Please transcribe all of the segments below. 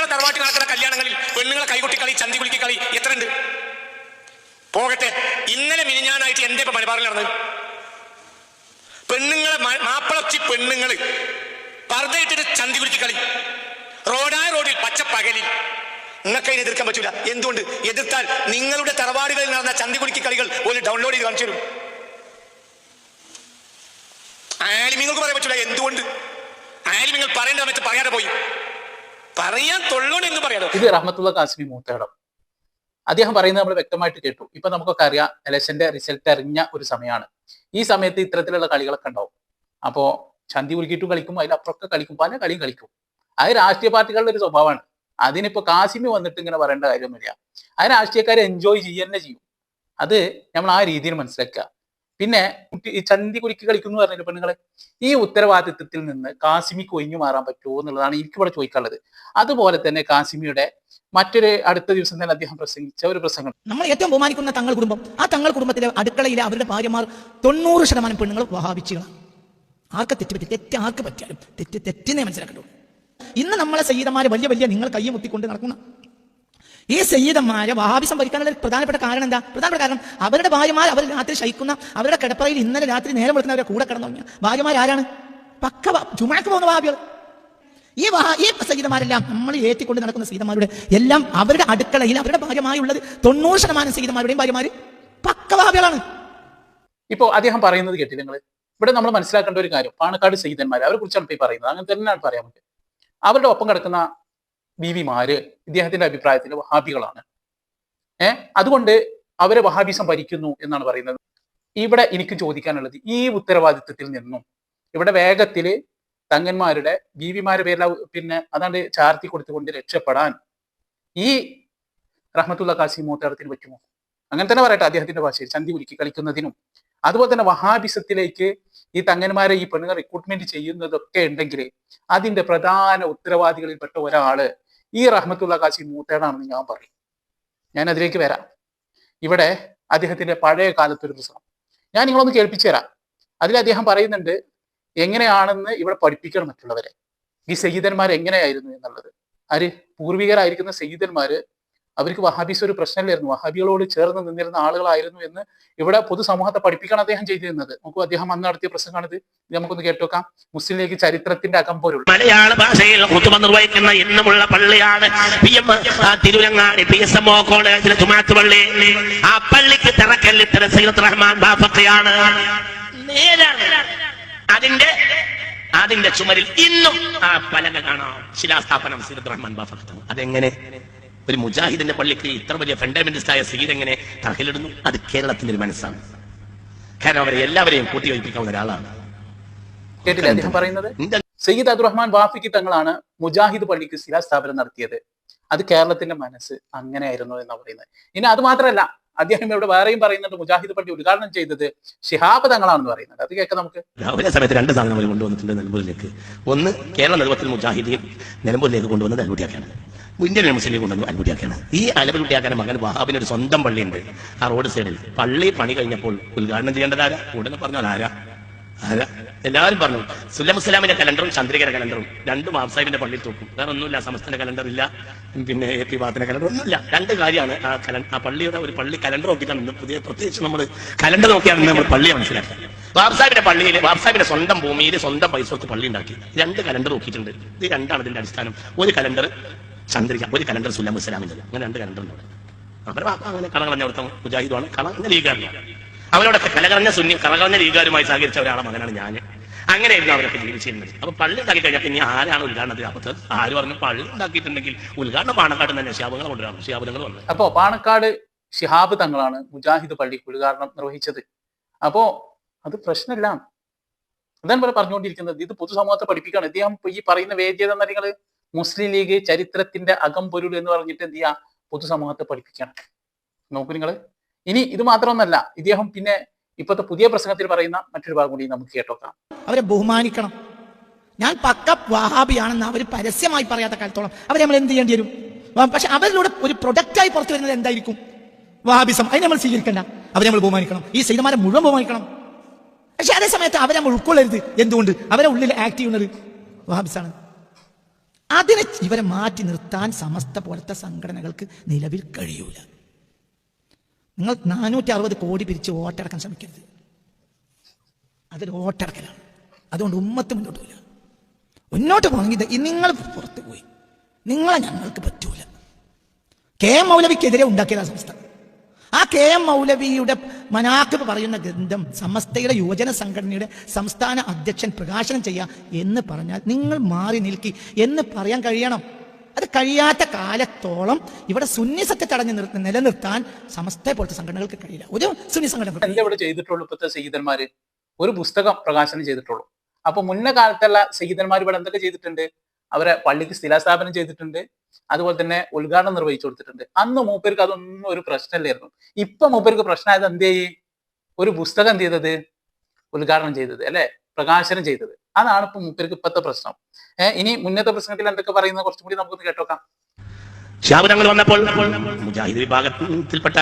നിങ്ങളെ തറവാട്ടിൽ നടക്കുന്ന കല്യാണങ്ങളിൽ പെണ്ണുങ്ങളെ കൈകൊട്ടി കളി ചന്തി കുളിക്കി കളി എത്ര ഉണ്ട് പോകട്ടെ. ഇന്നലെ മിനിഞ്ഞാനായിട്ട് എന്റെ ഇപ്പൊ മലബാറിൽ നടന്നത് പെണ്ണുങ്ങളെ മാപ്പിളച്ചി പെണ്ണുങ്ങൾ പർദ്ദയിട്ടിട്ട് ചന്തി കുളിക്കി കളി. റോഡായ റോഡിൽ പച്ച പകലിൽ. നിങ്ങൾക്ക് അതിനെ എതിർക്കാൻ പറ്റൂല. എന്തുകൊണ്ട്? എതിർത്താൽ നിങ്ങളുടെ തറവാടുകളിൽ നടന്ന ചന്തി കുളിക്കി കളികൾ ഒരു ഡൗൺലോഡ് ചെയ്ത് കാണിച്ചു തരും. ആലിമിങ്ങൾക്ക് പറയാൻ പറ്റൂല. എന്തുകൊണ്ട്? ആലിമിങ്ങൾ പറയേണ്ട സമയത്ത് പറയാതെ പോയി. പറയാൻ തൊള്ളോട് എന്ന് പറയാലോ. ഇത് റഹ്മത്തുള്ള കാസിമി മൂത്തേടം അദ്ദേഹം പറയുന്നത് നമ്മൾ വ്യക്തമായിട്ട് കേട്ടു. ഇപ്പൊ നമുക്കൊക്കെ അറിയാം ഇലക്ഷന്റെ റിസൾട്ട് അറിഞ്ഞ ഒരു സമയമാണ്. ഈ സമയത്ത് ഇത്തരത്തിലുള്ള കളികളൊക്കെ ഉണ്ടാവും. അപ്പോ ചന്തി ഉരുക്കിയിട്ടും കളിക്കും അതിലപ്പുറമൊക്കെ കളിക്കും പല കളിയും കളിക്കും. അത് രാഷ്ട്രീയ പാർട്ടികളുടെ ഒരു സ്വഭാവമാണ്. അതിനിപ്പോ കാസിമി വന്നിട്ട് ഇങ്ങനെ പറയേണ്ട കാര്യമൊന്നുമില്ല. അത് രാഷ്ട്രീയക്കാരെ എൻജോയ് ചെയ്യുക തന്നെ ചെയ്യും. അത് നമ്മൾ ആ രീതിയിൽ മനസ്സിലാക്കുക. പിന്നെ ഈ ചന്തി കുരുക്കി കളിക്കുന്നു പറഞ്ഞില്ല പെണ്ണുങ്ങളെ? ഈ ഉത്തരവാദിത്വത്തിൽ നിന്ന് കാസിമിക്ക് ഒഴിഞ്ഞു മാറാൻ പറ്റുമോ എന്നുള്ളതാണ് എനിക്കിവിടെ ചോദിക്കാനുള്ളത്. അതുപോലെ തന്നെ കാസിമിയുടെ മറ്റൊരു അടുത്ത ദിവസം തന്നെ അദ്ദേഹം പ്രസംഗിച്ച ഒരു പ്രസംഗം. നമ്മൾ ഏറ്റവും ബഹുമാനിക്കുന്ന തങ്ങൾ കുടുംബം ആ തങ്ങൾ കുടുംബത്തിലെ അടുക്കളയിലെ അവരുടെ ഭാര്യമാർ തൊണ്ണൂറ് ശതമാനം പെണ്ണുങ്ങൾ വഹാബിച്ചുകളാണ്. ആർക്ക് തെറ്റ് പറ്റി? തെറ്റ് ആർക്ക് പറ്റിയാലും തെറ്റ് തെറ്റിനെ മനസ്സിലാക്കട്ടുള്ളൂ ഇന്ന് നമ്മളെ സഹിതമാരെ വലിയ വലിയ നിങ്ങൾ കൈ മുത്തിക്കൊണ്ട് നടക്കുന്ന ഈ സയ്യിദന്മാരെ വഹാബിസം ഭരിക്കാനുള്ള പ്രധാനപ്പെട്ട കാരണം എന്താ? പ്രധാനപ്പെട്ട കാരണം അവരുടെ ഭാര്യമാർ അവർ രാത്രി ശയിക്കുന്ന അവരുടെ കിടപ്പറയിൽ ഇന്നലെ രാത്രി നേരം വെളുക്കുന്നവരെ കൂടെ കിടന്നു ഭാര്യമാർ ആരാണ്? പക്ക ചുമക്ക് പോകുന്ന വഹാബികൾ. ഈ വഹാ ഈ സഹിതമാരെല്ലാം നമ്മൾ ഏറ്റിക്കൊണ്ട് നടക്കുന്ന സീതന്മാരുടെ എല്ലാം അവരുടെ അടുക്കളയിൽ അവരുടെ ഭാര്യമായുള്ളത് തൊണ്ണൂറ് ശതമാനം സഹിതന്മാരുടെയും ഭാര്യമാര് പക്ക വഹാബികളാണ്. ഇപ്പോ അദ്ദേഹം പറയുന്നത് കേട്ടില്ല നിങ്ങൾ ഇവിടെ നമ്മൾ മനസ്സിലാക്കേണ്ട ഒരു കാര്യം പാണക്കാട് സഹിതന്മാർ അവരെ കുറിച്ചാണ് ഇപ്പൊ ഈ പറയുന്നത്. അങ്ങനെ തന്നെയാണ് പറയാൻ പറ്റും അവരുടെ ഒപ്പം കിടക്കുന്ന ബീവിമാര് ഇദ്ദേഹത്തിന്റെ അഭിപ്രായത്തിൽ വഹാബികളാണ്. ഏഹ് അതുകൊണ്ട് അവരെ വഹാബിസം ഭരിക്കുന്നു എന്നാണ് പറയുന്നത്. ഇവിടെ എനിക്ക് ചോദിക്കാനുള്ളത് ഈ ഉത്തരവാദിത്വത്തിൽ നിന്നും ഇവിടെ വേഗത്തിൽ തങ്ങന്മാരുടെ ബീവിമാരുടെ പേരില പിന്നെ അതാണ്ട് ചാർത്തി കൊടുത്തുകൊണ്ട് രക്ഷപ്പെടാൻ ഈ റഹ്മത്തുള്ള കാസി മൂത്തേടത്തിന് പറ്റുമോ? അങ്ങനെ തന്നെ പറയട്ടെ അദ്ദേഹത്തിന്റെ ഭാഷയിൽ ചന്തി കുലുക്കി കളിക്കുന്നതിനും. അതുപോലെ തന്നെ വഹാബിസത്തിലേക്ക് ഈ തങ്ങന്മാരെ ഈ പെണ്ണുങ്ങൾ റിക്രൂട്ട്മെന്റ് ചെയ്യുന്നതൊക്കെ ഉണ്ടെങ്കിൽ അതിന്റെ പ്രധാന ഉത്തരവാദികളിൽപ്പെട്ട ഒരാൾ ഈ റഹ്മത്തുള്ള കാശി മൂത്തേടാണെന്ന് ഞാൻ പറയും. ഞാൻ അതിലേക്ക് വരാം. ഇവിടെ അദ്ദേഹത്തിന്റെ പഴയ കാലത്തൊരു പ്രസംഗം. ഞാൻ നിങ്ങളൊന്ന് കേൾപ്പിച്ചു തരാം. അതിൽ അദ്ദേഹം പറയുന്നുണ്ട് എങ്ങനെയാണെന്ന് ഇവിടെ പഠിപ്പിക്കണം മറ്റുള്ളവരെ. ഈ സയ്യിദന്മാർ എങ്ങനെയായിരുന്നു എന്നുള്ളത്? ആര്? പൂർവികരായിരിക്കുന്ന സയ്യിദന്മാര് അവർക്ക് വഹാബീസ് ഒരു പ്രശ്നമില്ലായിരുന്നു വഹാബികളോട് ചേർന്ന് നിന്നിരുന്ന ആളുകളായിരുന്നു എന്ന് ഇവിടെ പൊതുസമൂഹത്തെ പഠിപ്പിക്കാൻ അദ്ദേഹം ചെയ്തിരുന്നത്. നമുക്ക് അദ്ദേഹം അന്ന് നടത്തിയ പ്രസംഗമാണിത്. ഇത് നമുക്കൊന്ന് കേട്ടോക്കാം. മുസ്ലിം ലീഗ് ചരിത്രത്തിന്റെ അകമ്പൊരുൾ മലയാള ഭാഷയിൽ നിർവഹിക്കുന്ന ഇന്നുമുള്ള പള്ളിയാണ് P M Thiruvarangadi P S M O കോളേജിലെ ജുമാത്ത് പള്ളി. ആ പള്ളിക്ക് സയ്യിദ് റഹ്മാൻ നേരാണ്. അതിന്റെ അതിന്റെ ചുമരിൽ ഇന്നും ആ പലക കാണാം. ശിലാസ്ഥാപനം സയ്യിദ് റഹ്മാൻ ബാഫക്കത്താണ്. അതെങ്ങനെ? ഒരു മുജാഹിദിന്റെ പള്ളിക്ക് ഇത്ര വലിയ ഫണ്ടമെന്റലിസ്റ്റ് ആയ സീഡ് എങ്ങനെ തറക്കിലിടുന്നു അത് കേരളത്തിന്റെ ഒരു മനസ്സാണ്. കാരണം അവരെ എല്ലാവരെയും കൂട്ടിയോജിപ്പിക്കാവുന്ന ഒരാളാണ്. കേട്ടില്ല അദ്ദേഹം പറയുന്നത്? സയ്യിദ് അബ്ദുറഹ്മാൻ വാഫിക്ക് തങ്ങളാണ് മുജാഹിദ് പള്ളിക്ക് ശിലാസ്ഥാപനം നടത്തിയത്. അത് കേരളത്തിന്റെ മനസ്സ് അങ്ങനെയായിരുന്നു എന്ന് പറയുന്നത്. ഇനി അത് മാത്രമല്ല അദ്ദേഹം ഇവിടെ വേറെയും പറയുന്നുണ്ട് മുജാഹിദ് പള്ളി ഉദ്ഘാടനം ചെയ്തത് ഷിഹാബ് തങ്ങളാണെന്ന് പറയുന്നത് അത് കേൾക്കാം നമുക്ക്. ഒരേ സമയത്ത് രണ്ട് സാധനങ്ങൾ കൊണ്ടുവന്നിട്ടുണ്ട് നിലമ്പൂരിലേക്ക്. ഒന്ന് കേരള നിലവത്തിൽ മുജാഹിദീൻ നിലമ്പൂരിലേക്ക് കൊണ്ടുവന്നത് അൽകുട്ടിയാക്കാണ് ഇന്ത്യൻ മുസ്ലിം കൊണ്ടുവന്ന് അൽകുട്ടിയാക്കാണ് ഈ അലബുട്ടിയാക്കാന്റെ മകൻ വഹാബിന് ഒരു സ്വന്തം പള്ളിയുണ്ട്. ആ റോഡ് സൈഡിൽ പള്ളി പണി കഴിഞ്ഞപ്പോൾ ഉദ്ഘാടനം ചെയ്യേണ്ടത് ആരാ? ഉടനെ പറഞ്ഞാൽ ആരാ? ആരാ? എല്ലാവരും പറഞ്ഞു. സുല്ലം ഇസ്ലാമിന്റെ കലണ്ടറും ചന്ദ്രികയുടെ കലണ്ടറും. രണ്ടും ആബ്സാഹിബിന്റെ പള്ളിയിൽ തൂക്കും. വേറെ ഒന്നുമില്ല സമസ്തന്റെ കലണ്ടർ ഇല്ല. പിന്നെ എ പി ബാത്തിന്റെ കലണ്ടർ ഒന്നുമില്ല രണ്ട് കാര്യമാണ് ആ കല ആ പള്ളിയുടെ ഒരു പള്ളി കലണ്ടർ നോക്കിയിട്ടാണ് പുതിയ പ്രത്യേകിച്ച് നമ്മൾ കലണ്ടർ നോക്കിയാണ് നമ്മൾ പള്ളിയെ മനസ്സിലാക്കുക ബാബ്സാഹിബിന്റെ പള്ളിയിൽ ബാബ്സാഹിബിന്റെ സ്വന്തം ഭൂമിയിൽ സ്വന്തം പൈസ കൊടുത്ത് പള്ളി ഉണ്ടാക്കി. രണ്ട് കലണ്ടർ നോക്കിയിട്ടുണ്ട്. ഇത് രണ്ടാണ് ഇതിന്റെ അടിസ്ഥാനം. ഒരു കലണ്ടർ ചന്ദ്രിക ഒരു കലണ്ടർ സുല്ലാം ഇസ്ലാമിന്റെ അങ്ങനെ രണ്ട് കലണ്ടർ ഉണ്ട് അവരുടെ ബാപ്പ അങ്ങനെ കളകളഞ്ഞ അവിടുത്തെ മുജാഹിദുമാണ് കളഞ്ഞ ലീഗാരനാണ്. അവരോടൊക്കെ കലകളഞ്ഞ സുന്നി കളകളഞ്ഞ ലീഗാരുമായി സഹകരിച്ച ഒരാളെ മകനാണ് ഞാൻ അങ്ങനെയായിരുന്നു അവരൊക്കെ ജീവിച്ചിരുന്നത്. അപ്പൊ പള്ളി ഉണ്ടാക്കി കഴിഞ്ഞാൽ പിന്നെ ആരാണ് ഉദ്ഘാടനത്തിന് അപ്പത്ത് ആര് പറഞ്ഞു പള്ളി ഉണ്ടാക്കിയിട്ടുണ്ടെങ്കിൽ ഉദ്ഘാടനം പാണക്കാട് തന്നെ ശാപങ്ങൾ കൊണ്ടുവരാം. ശാപനങ്ങൾ വന്നു. അപ്പോ പാണക്കാട് ഷിഹാബ് തങ്ങളാണ് മുജാഹിദ് പള്ളി ഉദ്ഘാടനം നിർവഹിച്ചത്. അപ്പോ അത് പ്രശ്നമില്ല. അതാണ് പറഞ്ഞുകൊണ്ടിരിക്കുന്നത്. ഇത് പൊതുസമൂഹത്തെ പഠിപ്പിക്കുകയാണ്. ഇദ്ദേഹം ഈ പറയുന്ന വേദ്യത നിങ്ങൾ മുസ്ലിം ലീഗ് ചരിത്രത്തിന്റെ അകംപൊരുൾ എന്ന് പറഞ്ഞിട്ട് എന്ത് ചെയ്യുക പൊതുസമൂഹത്തെ പഠിപ്പിക്കണം. നോക്കൂ നിങ്ങൾ ഇനി ഇത് മാത്രമൊന്നല്ല ഇദ്ദേഹം പിന്നെ ഇപ്പോഴത്തെ പുതിയ പ്രസംഗത്തിൽ പറയുന്ന മറ്റൊരു ഭാഗം കൂടി നമുക്ക് കേട്ടോക്കാം അവരെ ബഹുമാനിക്കണം. ഞാൻ പക്ക വഹാബിയാണെന്ന് അവർ പരസ്യമായി പറയാത്ത കാലത്തോളം അവരെ നമ്മൾ എന്ത് ചെയ്യേണ്ടി വരും? പക്ഷെ അവരിലൂടെ ഒരു പ്രൊഡക്റ്റായി പുറത്തു വരുന്നത് എന്തായിരിക്കും? വഹാബിസം. അതിനെ നമ്മൾ സ്വീകരിക്കണ്ട. അവരെ നമ്മൾ ബഹുമാനിക്കണം. ഈ സിനിമാരെ മുഴുവൻ ബഹുമാനിക്കണം. പക്ഷെ അതേ സമയത്ത് അവരെ നമ്മൾ ഉൾക്കൊള്ളരുത്. എന്തുകൊണ്ട്? അവരെ ഉള്ളിൽ ആക്ട് ചെയ്യുന്നത് വഹാബിസാണ്. അതിനെ ഇവരെ മാറ്റി നിർത്താൻ സമസ്ത പോലത്തെ സംഘടനകൾക്ക് നിലവിൽ കഴിയൂല. നിങ്ങൾ നാനൂറ്റി അറുപത് കോടി പിരിച്ച് വോട്ടടക്കാൻ ശ്രമിക്കരുത്. അതൊരു വോട്ടടക്കലാണ്. അതുകൊണ്ട് ഉമ്മത്ത് മുന്നോട്ട് പോയില്ല. മുന്നോട്ട് പോകണമെങ്കിൽ നിങ്ങൾ പുറത്ത് പോയി. നിങ്ങളെ ഞങ്ങൾക്ക് പറ്റൂല. കെ എം മൗലവിക്കെതിരെ ഉണ്ടാക്കിയതാണ് സംസ്ഥാനം ആ കെ എം മൗലവിയുടെ മനാക്കിബ് പറയുന്ന ഗ്രന്ഥം സമസ്തയുടെ യുവജന സംഘടനയുടെ സംസ്ഥാന അധ്യക്ഷൻ പ്രകാശനം ചെയ്യാം എന്ന് പറഞ്ഞാൽ നിങ്ങൾ മാറി നിൽക്കി എന്ന് പറയാൻ കഴിയണം. അത് കഴിയാത്ത കാലത്തോളം ഇവിടെ സുന്നി സത്യ തടഞ്ഞു നിർത്തി നിലനിർത്താൻ സമസ്തയെ പോലത്തെ സംഘടനകൾക്ക് കഴിയില്ല. ഒരു സുന്നി സംഘടന ഇവിടെ ചെയ്തിട്ടുള്ളൂ ഇപ്പോഴത്തെ സഹീതന്മാര്? ഒരു പുസ്തകം പ്രകാശനം ചെയ്തിട്ടുള്ളൂ. അപ്പൊ മുന്നേ കാലത്തുള്ള സഹീതന്മാർ ഇവിടെ എന്തൊക്കെ ചെയ്തിട്ടുണ്ട്? അവരെ പള്ളിക്ക് സ്ഥിരസ്ഥാപനം ചെയ്തിട്ടുണ്ട്. അതുപോലെ തന്നെ ഉദ്ഘാടനം നിർവഹിച്ചു കൊടുത്തിട്ടുണ്ട്. അന്ന് മൂപ്പേർക്ക് അതൊന്നും ഒരു പ്രശ്നമില്ലായിരുന്നു. ഇപ്പൊ മൂപ്പേർക്ക് പ്രശ്നമായത് എന്ത് ചെയ്യും? ഒരു പുസ്തകം എന്ത് ചെയ്തത്? ഉദ്ഘാടനം ചെയ്തത് അല്ലെ? പ്രകാശനം ചെയ്തത്. അതാണ് ഇപ്പൊ മൂപ്പേർക്ക് ഇപ്പത്തെ പ്രശ്നം. ഇനി മുന്നത്തെ പ്രശ്നത്തിൽ എന്തൊക്കെ പറയുന്നത് കുറച്ചും കൂടി നമുക്കൊന്ന് കേട്ടോക്കാം. ശാപനങ്ങൾ വന്നപ്പോൾ മുജാഹിദ് വിഭാഗത്തിൽപ്പെട്ട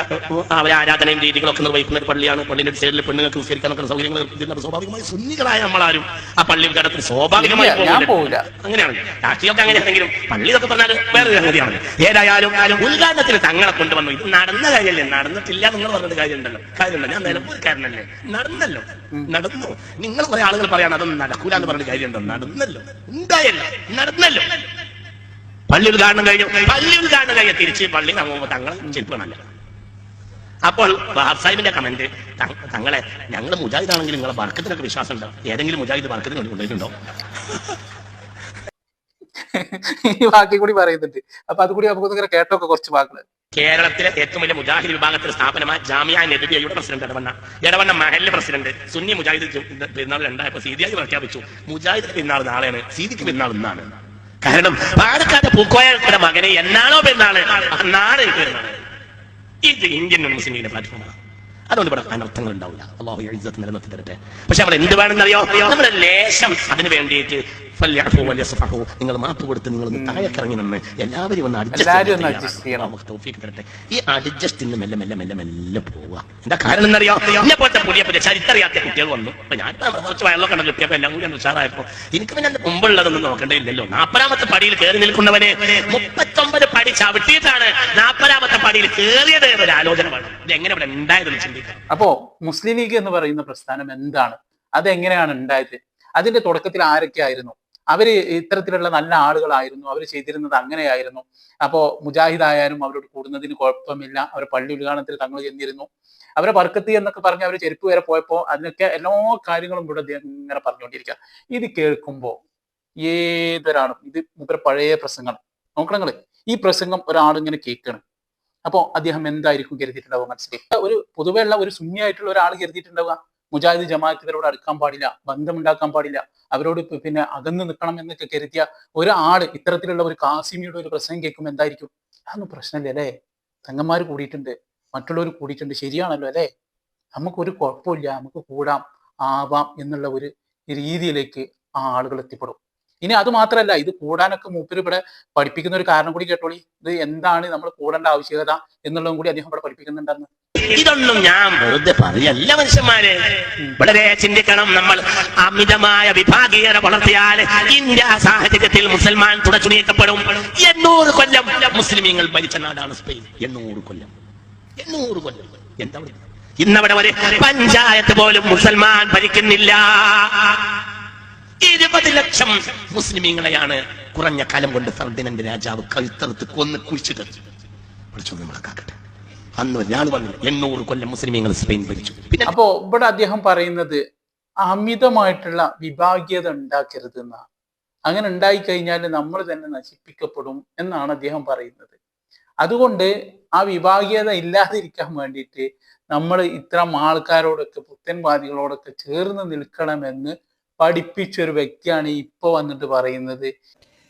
അവരെ ആരാധനയും രീതികളൊക്കെ നിർവഹിക്കുന്ന ഒരു പള്ളിയാണ്. പള്ളിയുടെ സൈഡിൽ പെണ്ണുങ്ങൾക്ക് നിസ്കരിക്കാനൊക്കെ സൗകര്യങ്ങൾ സ്വാഭാവികമായി സുന്നികളായ നമ്മളാരും ആ പള്ളി കടത്തിൽ സ്വാഭാവികമായി അങ്ങനെയാണ്. രാഷ്ട്രീയമൊക്കെ അങ്ങനെയാണെങ്കിലും പള്ളി എന്നൊക്കെ പറഞ്ഞാൽ വേറെ സംഗതിയാണ്. ഏതായാലും ഉദ്ഘാടനത്തിന് തങ്ങളെ കൊണ്ടുവന്നു. ഇത് നടന്ന കാര്യമല്ലേ? നടന്നിട്ടില്ല നിങ്ങൾ പറഞ്ഞിട്ട് കാര്യമുണ്ടല്ലോ. കാര്യമുണ്ടല്ലോ. ഞാൻ നിലമ്പൂർക്കാരനല്ലേ നടന്നല്ലോ. നടന്നു. നിങ്ങൾ കുറെ ആളുകൾ പറയാൻ അതൊന്നും നടക്കൂല എന്ന് പറഞ്ഞിട്ട് കാര്യമുണ്ടോ? നടന്നല്ലോ. ഉണ്ടായല്ലോ. നടന്നല്ലോ. പള്ളി ഉദ്ഘാടനം കഴിഞ്ഞു. പള്ളി ഉദ്ഘാടനം കഴിഞ്ഞ തിരിച്ച് പള്ളി തങ്ങൾ ചെരുപ്പണല്ല അപ്പോൾ സാഹിബിന്റെ കമന്റ് തങ്ങളെ ഞങ്ങൾ മുജാഹിദാണെങ്കിൽ നിങ്ങളെ വർക്കത്തിനൊക്കെ വിശ്വാസം ഉണ്ടോ ഏതെങ്കിലും മുജാഹിദ് വർക്കത്തിന് കൊണ്ടുപോയിട്ടുണ്ടോ? ഈ ബാക്കി കൂടി പറയുന്നുണ്ട്. അപ്പൊ അതുകൂടി നമുക്ക് കേട്ടോക്കെ കുറച്ച് വാക്കുകൾ കേരളത്തിലെ ഏറ്റവും വലിയ മുജാഹിദ് വിഭാഗത്തിന്റെ സ്ഥാപനമായ ജാമിയ നബിയയുടെ പ്രസിഡന്റ് ഇടവണ്ണ ഇടവണ്ണ മഹലിലെ പ്രസിഡന്റ്. സുന്നി മുജാഹിദ് പെരുന്നാൾ രണ്ടായപ്പോ സീതിയായി പ്രഖ്യാപിച്ചു. മുജാഹിദ് പെരുന്നാൾ നാളെയാണ് സീതിക്ക് പെരുന്നാൾ ഇന്നാണ്. കാരണം പാലക്കാട് പൂക്കോയുടെ മകനെ എന്നാണോ പെരുന്നാൾ? അന്നാണ് ഇത് ഇന്ത്യൻ മുസ്ലിമിന്റെ പ്ലാറ്റ്ഫോമാണ് അതുകൊണ്ട് ഇവിടെ അനർത്ഥങ്ങൾ ഉണ്ടാവില്ല അള്ളാഹു നിലനിർത്തി തരട്ടെ. പക്ഷെ നമ്മൾ എന്ത് വേണമെന്നറിയോ? നമ്മുടെ ലേശം അതിന് വേണ്ടിയിട്ട് വല്യസ്ഫഹു. നിങ്ങൾ മാപ്പ് കൊടുത്ത് നിങ്ങൾ ഒന്ന് താഴേക്കിറങ്ങി നിന്ന് എല്ലാവരും ഒന്ന് തൗഫീഖ് തരട്ടെ. ഈ അഡ്ജസ്റ്റ് നിന്ന് മെല്ലെ മെല്ലെ മെല്ലെ മെല്ലെ പോവുക. എന്താ കാരണം എന്നറിയോ? എന്നെ പോലത്തെ പുതിയ പുതിയ ചരിത്രറിയാത്ത കുട്ടികൾ വന്നു. അപ്പൊ ഞാൻ കുറച്ച് വയറിലൊക്കെ കണ്ട കിട്ടിയപ്പോ എല്ലാം കൂടി ഉഷാറായപ്പോ എനിക്ക് പിന്നെ എന്റെ മുമ്പുള്ളതൊന്നും നോക്കേണ്ടതില്ലല്ലോ നാൽപ്പതാമത്തെ പടിയിൽ കയറി നിൽക്കുന്നവനെ മുപ്പത്തൊമ്പത് പടി ചവിട്ടിയിട്ടാണ് നാൽപ്പതാമത്തെ പടിയിൽ കയറിയത് ഒരു ആലോചന വേണം ഇത് എങ്ങനെ ഇവിടെ ഉണ്ടായതെന്ന് ചിന്തിക്കാം അപ്പോ മുസ്ലിം ലീഗ് എന്ന് പറയുന്ന പ്രസ്ഥാനം എന്താണ്? അതെങ്ങനെയാണ് ഉണ്ടായത്? അതിന്റെ തുടക്കത്തിൽ ആരൊക്കെ ആയിരുന്നു അവർ ഇത്തരത്തിലുള്ള നല്ല ആളുകളായിരുന്നു. അവർ ചെയ്തിരുന്നത് അങ്ങനെയായിരുന്നു. അപ്പോ മുജാഹിദ് ആയാലും അവരോട് കൂടുന്നതിന് കുഴപ്പമില്ല. അവർ പള്ളി ഉദ്ഘാടനത്തിൽ തങ്ങൾ ചെന്നിരുന്നു. അവരെ ബർക്കത്തി എന്നൊക്കെ പറഞ്ഞ് അവർ ചെരുപ്പ് വരെ പോയപ്പോൾ അതിനൊക്കെ എല്ലാ കാര്യങ്ങളും ഇവിടെ ഇങ്ങനെ പറഞ്ഞുകൊണ്ടിരിക്കുക ഇത് കേൾക്കുമ്പോൾ ഏതൊരാളും ഇത് മൂപ്പര പഴയ പ്രസംഗം. നോക്കണങ്ങൾ ഈ പ്രസംഗം ഒരാളിങ്ങനെ കേൾക്കണം. അപ്പോ അദ്ദേഹം എന്തായിരിക്കും കരുതിയിട്ടുണ്ടാവുക മനസ്സിലായി? ഒരു പൊതുവെയുള്ള ഒരു സുന്യായിട്ടുള്ള ഒരാൾ കരുതിയിട്ടുണ്ടാവുക. മുജാഹിദ് ജമാഅത്തുകാരോട് അടുക്കാൻ പാടില്ല ബന്ധമുണ്ടാക്കാൻ പാടില്ല അവരോട് പിന്നെ അകന്നു നിൽക്കണം എന്നൊക്കെ കരുതിയ ഒരാൾ ഇത്തരത്തിലുള്ള ഒരു കാസിമിയുടെ ഒരു പ്രസംഗം കേൾക്കുമ്പോൾ എന്തായിരിക്കും? അതൊന്നും പ്രശ്നമില്ല അല്ലേ? തങ്ങന്മാർ കൂടിയിട്ടുണ്ട് മറ്റുള്ളവർ കൂടിയിട്ടുണ്ട് ശരിയാണല്ലോ അല്ലേ? നമുക്കൊരു കുഴപ്പമില്ല നമുക്ക് കൂടാം ആവാം എന്നുള്ള ഒരു രീതിയിലേക്ക് ആ ആളുകൾ എത്തിപ്പെടും. ഇനി അത് മാത്രമല്ല ഇത് കൂടാനൊക്കെ മൂപ്പര് ഇവിടെ പഠിപ്പിക്കുന്ന ഒരു കാരണം കൂടി കേട്ടോളി. ഇത് എന്താണ് നമ്മൾ കൂടേണ്ട ആവശ്യകത എന്നുള്ളതും കൂടി അദ്ദേഹം ഇവിടെ പഠിപ്പിക്കുന്നുണ്ടെന്ന്. ഇതൊന്നും ഞാൻ വെറുതെ പറയല്ല മനുഷ്യന്മാരെ. വളരെ ചിന്തിക്കണം നമ്മൾ. അമിതമായ വിഭാഗീയത വളർത്തിയാൽ ഇന്ത്യ സാഹചര്യത്തിൽ മുസൽമാൻ തുടച്ചു നീക്കപ്പെടും എണ്ണൂറ് കൊല്ലം മുസ്ലിമീങ്ങൾ ഭരിച്ച നാടാണ് സ്പെയിൻ. എണ്ണൂറ് കൊല്ലം. എണ്ണൂറ് കൊല്ലം. എന്താ? ഇന്നവിടെ വരെ പഞ്ചായത്ത് പോലും മുസൽമാൻ ഭരിക്കുന്നില്ല. ഇരുപത് ലക്ഷം മുസ്ലിമീങ്ങളെയാണ് കുറഞ്ഞ കാലം കൊണ്ട് ഫർദിനന്റെ രാജാവ് കഴുത്തറുത്ത് കൊന്ന് കുഴിച്ചിട്ടത്. പഠിച്ചു നമ്മളെ കാക്കട്ടെ അന്ന് ഞാൻ വന്നില്ല. എണ്ണൂറ് കൊല്ലം മുസ്ലിമീങ്ങൾ സ്പെയിൻ ഭരിച്ചു. പിന്നെ അപ്പോ ഇവിടെ അദ്ദേഹം പറയുന്നത് അമിതമായിട്ടുള്ള വിഭാഗീയത ഉണ്ടാക്കരുത് എന്നാണ് അങ്ങനെ ഉണ്ടായി കഴിഞ്ഞാൽ നമ്മൾ തന്നെ നശിപ്പിക്കപ്പെടും എന്നാണ് അദ്ദേഹം പറയുന്നത്. അതുകൊണ്ട് ആ വിഭാഗീയത ഇല്ലാതിരിക്കാൻ വേണ്ടിയിട്ട് നമ്മൾ ഇത്തരം ആൾക്കാരോടൊക്കെ പുത്തൻവാദികളോടൊക്കെ ചേർന്ന് നിൽക്കണമെന്ന് പഠിപ്പിച്ചൊരു വ്യക്തിയാണ് ഇപ്പൊ വന്നിട്ട് പറയുന്നത്.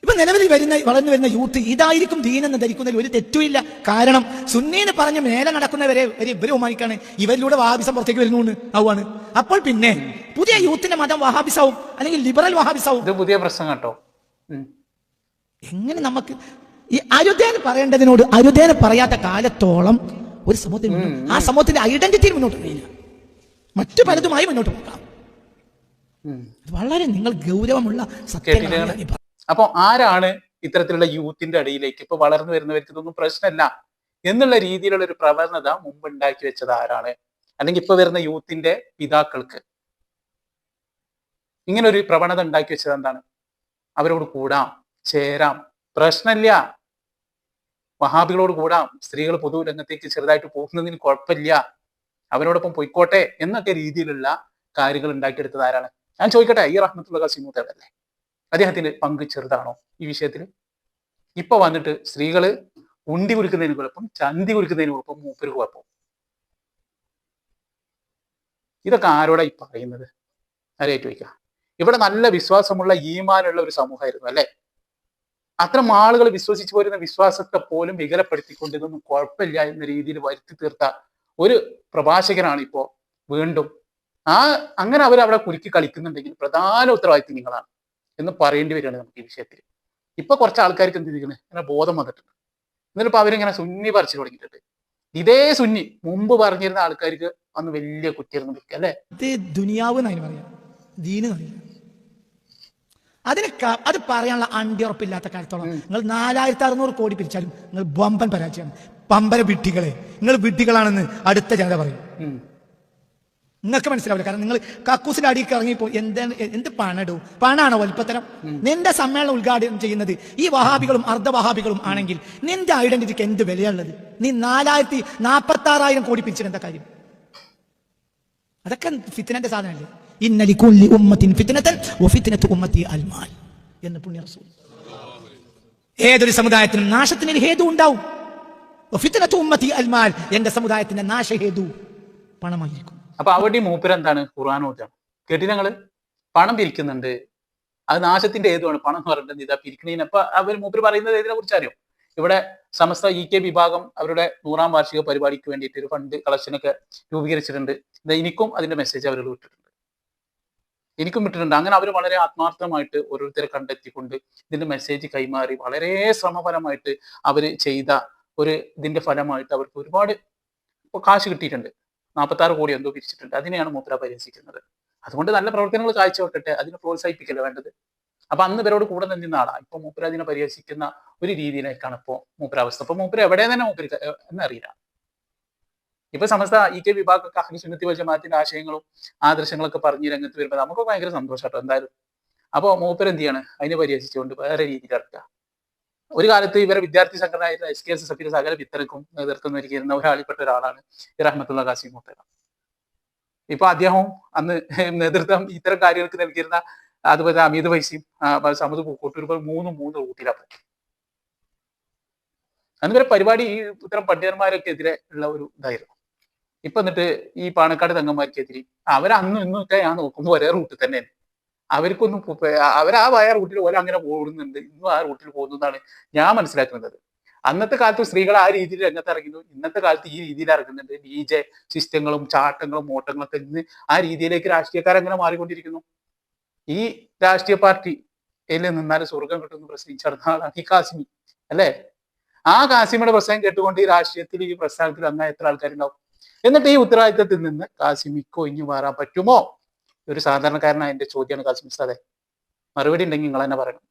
ഇപ്പൊ നിലവിൽ വരുന്ന വളർന്നു വരുന്ന യൂത്ത് ഇതായിരിക്കും ദീനെന്ന് ധരിക്കുന്നതിൽ ഒരു തെറ്റുമില്ല. കാരണം സുന്നീന്ന് പറഞ്ഞ് മേലെ നടക്കുന്നവരെ ഇവരെ ബഹുമാനിക്കാണ്. ഇവരിലൂടെ വഹാബിസം പുറത്തേക്ക് വരുന്നു ആവുകയാണ് അപ്പോൾ പിന്നെ പുതിയ യൂത്തിന്റെ മതം വഹാബിസാവും അല്ലെങ്കിൽ ലിബറൽ വഹാബിസാവും. ഇത് പുതിയ പ്രശ്നം കേട്ടോ. എങ്ങനെ നമുക്ക് ഈ അരുതേന പറയേണ്ടതിനോട് അരുതേന പറയാത്ത കാലത്തോളം ഒരു സമൂഹത്തിൽ ആ സമൂഹത്തിന്റെ ഐഡന്റിറ്റി മുന്നോട്ട് പോയില്ല. മറ്റു പലതുമായി മുന്നോട്ട് പോകാം. വളരെ നിങ്ങൾ ഗൗരവമുള്ള സത്യങ്ങളാണ് അപ്പൊ ആരാണ് ഇത്തരത്തിലുള്ള യൂത്തിന്റെ അടിയിലേക്ക് ഇപ്പൊ വളർന്നു വരുന്നവർക്ക് ഇതൊന്നും പ്രശ്നമല്ല. എന്നുള്ള രീതിയിലുള്ള ഒരു പ്രവണത മുമ്പ് ഉണ്ടാക്കി വെച്ചത് ആരാണ്? അല്ലെങ്കിൽ ഇപ്പൊ വരുന്ന യൂത്തിന്റെ പിതാക്കൾക്ക് ഇങ്ങനെ ഒരു പ്രവണത ഉണ്ടാക്കി വെച്ചത് എന്താണ്? അവരോട് കൂടാം ചേരാം. പ്രശ്നമില്ല. വഹാബികളോട് കൂടാം. സ്ത്രീകൾ പൊതു രംഗത്തേക്ക് ചെറുതായിട്ട് പോകുന്നതിന് കുഴപ്പമില്ല. അവരോടൊപ്പം പൊയ്ക്കോട്ടെ എന്നൊക്കെ രീതിയിലുള്ള കാര്യങ്ങൾ ഉണ്ടാക്കിയെടുത്തത് ആരാണ്? ഞാൻ ചോദിക്കട്ടെ? ഈ റഹ്മത്തുള്ള കസീമൂത്തല്ലേ അദ്ദേഹത്തിന്റെ പങ്ക് ചെറുതാണോ ഈ വിഷയത്തിൽ? ഇപ്പൊ വന്നിട്ട് സ്ത്രീകൾ ഉണ്ടി കുരുക്കുന്നതിന് കുഴപ്പം ചന്തി കുരുക്കുന്നതിന് കുഴപ്പം മൂപ്പര് കുഴപ്പം ഇതൊക്കെ ആരോടാ ഈ പറയുന്നത്? ആരേറ്റു വയ്ക്കുക ഇവിടെ നല്ല വിശ്വാസമുള്ള ഈമാനുള്ള ഒരു സമൂഹമായിരുന്നു അല്ലെ? അത്തരം ആളുകൾ വിശ്വസിച്ചു പോരുന്ന വിശ്വാസത്തെ പോലും വികലപ്പെടുത്തിക്കൊണ്ട് ഇതൊന്നും കുഴപ്പമില്ല എന്ന രീതിയിൽ വരുത്തി തീർത്ത ഒരു പ്രഭാഷകനാണ് ഇപ്പോ വീണ്ടും. ആ അങ്ങനെ അവർ അവിടെ കുരുക്കി കളിക്കുന്നുണ്ടെങ്കിൽ പ്രധാന ഉത്തരവാദിത്വം നിങ്ങളാണ്. എന്ന് പറയേണ്ടി വരികയാണ് നമുക്ക് ഈ വിഷയത്തിൽ. ഇപ്പൊ കുറച്ച് ആൾക്കാർക്ക് എന്ത് ചെയ്തിരിക്കുന്നത് അങ്ങനെ ബോധം വന്നിട്ടുണ്ട്. എന്നിട്ടിപ്പോ അവരിങ്ങനെ സുന്നി പറിച്ചു തുടങ്ങിയിട്ടുണ്ട്. ഇതേ സുന്നി മുമ്പ് പറഞ്ഞിരുന്ന ആൾക്കാർക്ക് അന്ന് വലിയ കുറ്റിയിരുന്നു അല്ലേ? ദുനിയാവ് ദീന് അതിന് അത് പറയാനുള്ള അണ്ടിയുറപ്പില്ലാത്ത കാലത്തോളം നിങ്ങൾ നാലായിരത്തി അറുന്നൂറ് കോടി പിരിച്ചാലും നിങ്ങൾ ബമ്പൻ പരാജയമാണ്. പമ്പര വിട്ടികളെ നിങ്ങൾ വിട്ടികളാണെന്ന് അടുത്ത ജനത പറയും. നിങ്ങൾക്ക് മനസ്സിലാവില്ല. കാരണം നിങ്ങൾ കക്കൂസിന്റെ അടിയിൽ ഇറങ്ങിപ്പോ എന്താണ് എന്ത് പണടു? പണാണോ വലിപ്പത്തരം? നിന്റെ സമ്മേളനം ഉദ്ഘാടനം ചെയ്യുന്നത് ഈ വഹാബികളും അർദ്ധ വഹാബികളും ആണെങ്കിൽ നിന്റെ ഐഡന്റിറ്റിക്ക് എന്ത് വിലയുള്ളത്? നീ നാലായിരത്തി നാൽപ്പത്തി ആറായിരം കോടി പിരിച്ചിട്ട് എന്താ കാര്യം? അതൊക്കെ ഫിത്തിനന്റെ സാധനമല്ലേ? ഇന്നലി കുല്ലി ഉമ്മത്തിൻ ഫിത്തിനത്തൻ ഫിത്തിനത്ത് ഉമ്മത്തി അൽമാൽ എന്ന് പുണ്യ റസൂൽ. ഏതൊരു സമുദായത്തിനും നാശത്തിന് ഒരു ഹേതു ഉണ്ടാവും. ഫിത്തിനത്ത് ഉമ്മത്തി അൽമാൽ എന്റെ സമുദായത്തിന്റെ നാശഹേതു പണമായിരിക്കും. അപ്പൊ അവിടെ മൂപ്പര് എന്താണ്? ഖുർആൻ ഓതാണ് കേട്ടില്ല പണം പിരിക്കുന്നുണ്ട്. അത് നാശത്തിന്റെ ഏതുമാണ് പണം എന്ന് പറഞ്ഞിട്ട് ഇതാ പിരിക്കണീന്. അപ്പൊ അവർ മൂപ്പര് പറയുന്നത് ഏതിനെ കുറിച്ച് അറിയോ? ഇവിടെ സമസ്ത ഇ കെ വിഭാഗം അവരുടെ നൂറാം വാർഷിക പരിപാടിക്ക് വേണ്ടിയിട്ട് ഒരു ഫണ്ട് കളക്ഷനൊക്കെ രൂപീകരിച്ചിട്ടുണ്ട്. എനിക്കും അതിന്റെ മെസ്സേജ് അവർ വിട്ടിട്ടുണ്ട്. എനിക്കും വിട്ടിട്ടുണ്ട്. അങ്ങനെ അവർ വളരെ ആത്മാർത്ഥമായിട്ട് ഓരോരുത്തരെ കണ്ടെത്തിക്കൊണ്ട് ഇതിന്റെ മെസ്സേജ് കൈമാറി വളരെ ശ്രമഫലമായിട്ട് അവർ ചെയ്ത ഒരു ഇതിന്റെ ഫലമായിട്ട് അവർക്ക് ഒരുപാട് കാശ് കിട്ടിയിട്ടുണ്ട്. നാൽപ്പത്തി ആറ് കോടി എന്തോ പിരിച്ചിട്ടുണ്ട്. അതിനെയാണ് മൂപ്പര പരിഹസിക്കുന്നത്. അതുകൊണ്ട് നല്ല പ്രവർത്തനങ്ങൾ കാഴ്ചവെക്കട്ടെ. അതിനെ പ്രോത്സാഹിപ്പിക്കല്ലേ വേണ്ടത്? അപ്പൊ അന്ന് ഇവരോട് കൂടെ നിന്ന ആളാ. ഇപ്പൊ മൂപ്പര അതിനെ പരിഹസിക്കുന്ന ഒരു രീതിയിലേക്കാണ് ഇപ്പോ മൂപ്പര അവസ്ഥ അപ്പൊ മൂപ്പര എവിടെ തന്നെ മൂപ്പര് എന്നറിയില്ല. ഇപ്പൊ സമസ്ത ഇ കെ അഹ്ലു സുന്നത്തി വൽ ജമാഅത്തിന്റെ ആശയങ്ങളും ആദർശങ്ങളൊക്കെ പറഞ്ഞ് രംഗത്ത് വരുമ്പോൾ നമുക്ക് ഭയങ്കര സന്തോഷാട്ടോ എന്തായാലും. അപ്പോൾ മൂപ്പർ എന്ത് ചെയ്യാണ്? അതിനെ പരിഹസിച്ചുകൊണ്ട് വേറെ രീതിയിൽ ഇറക്കുക. ഒരു കാലത്ത് ഇവരെ വിദ്യാർത്ഥി സംഘടനയായിട്ട് എസ് കെ എസ് സഫീർ സകല വിത്തരക്കും നേതൃത്വം നൽകിയിരുന്ന ഒരാളിൽപ്പെട്ട ഒരാളാണ് റഹ്മത്തുള്ള കാസിം മൂത്തര ഇപ്പൊ അദ്ദേഹവും അന്ന് നേതൃത്വം ഇത്തരം കാര്യങ്ങൾക്ക് നൽകിയിരുന്ന അതുപോലെ അമീത് വൈസിയും സമത് പൂക്കോട്ടൂർ മൂന്നും മൂന്ന് റൂട്ടിലാണ് അന്ന് വരെ പരിപാടി ഈ ഇത്തരം പണ്ഡിതന്മാരൊക്കെ എതിരെ ഉള്ള ഒരു ഇതായിരുന്നു. ഇപ്പൊ എന്നിട്ട് ഈ പാണക്കാട് തങ്ങന്മാർക്കെതിരെ അവർ അന്നും ഇന്നും ഒക്കെ ഞാൻ നോക്കുമ്പോൾ ഒരേ റൂട്ടിൽ തന്നെയാണ്. അവർക്കൊന്നും അവർ ആ വയ റൂട്ടിൽ പോലെ അങ്ങനെ പോകുന്നുണ്ട് ഇന്നും ആ റൂട്ടിൽ പോകുന്നതാണ് ഞാൻ മനസ്സിലാക്കുന്നത്. അന്നത്തെ കാലത്ത് സ്ത്രീകൾ ആ രീതിയിൽ രംഗത്ത് ഇറങ്ങുന്നു ഇന്നത്തെ കാലത്ത് ഈ രീതിയിൽ ഇറങ്ങുന്നുണ്ട്. ഡി ജെ സിസ്റ്റങ്ങളും ചാട്ടങ്ങളും ഓട്ടങ്ങളും ഒക്കെ ഇന്ന് ആ രീതിയിലേക്ക് രാഷ്ട്രീയക്കാർ അങ്ങനെ മാറിക്കൊണ്ടിരിക്കുന്നു. ഈ രാഷ്ട്രീയ പാർട്ടി ഇതിൽ നിന്നാൽ സ്വർഗം കിട്ടുമെന്ന് പ്രസംഗിച്ച ആളാണ് ഈ കാസിമി. അല്ലേ? ആ കാസിമിയുടെ പ്രസംഗം കേട്ടുകൊണ്ട് ഈ രാഷ്ട്രീയത്തിൽ ഈ പ്രസ്ഥാനത്തിൽ അങ്ങനെ എത്ര ആൾക്കാരുണ്ടാവും? എന്നിട്ട് ഈ ഉത്തരവാദിത്തത്തിൽ നിന്ന് കാസിമിക്കോ ഒഴിഞ്ഞു മാറാൻ പറ്റുമോ? ഒരു സാധാരണക്കാരനായ എന്റെ ചോദ്യമാണ് കാസിം സാദെ മറുപടി ഉണ്ടെങ്കിൽ നിങ്ങൾ തന്നെ പറയണം.